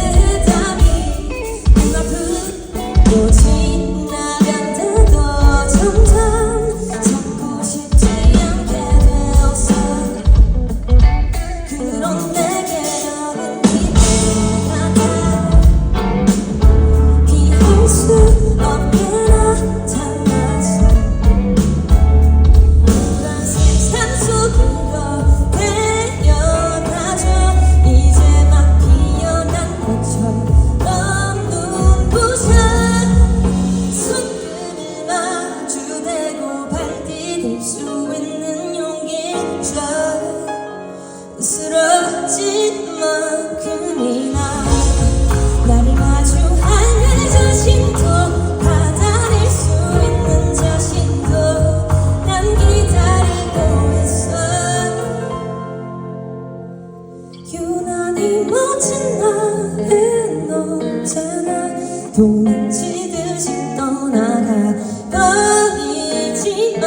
하 떨어진 만큼이나 나를 마주하는 자신도 받아낼 수 있는 자신도 난 기다리고 있어. 유난히 멋진 나는 너잖아. 도망치듯이 떠나가 버리지만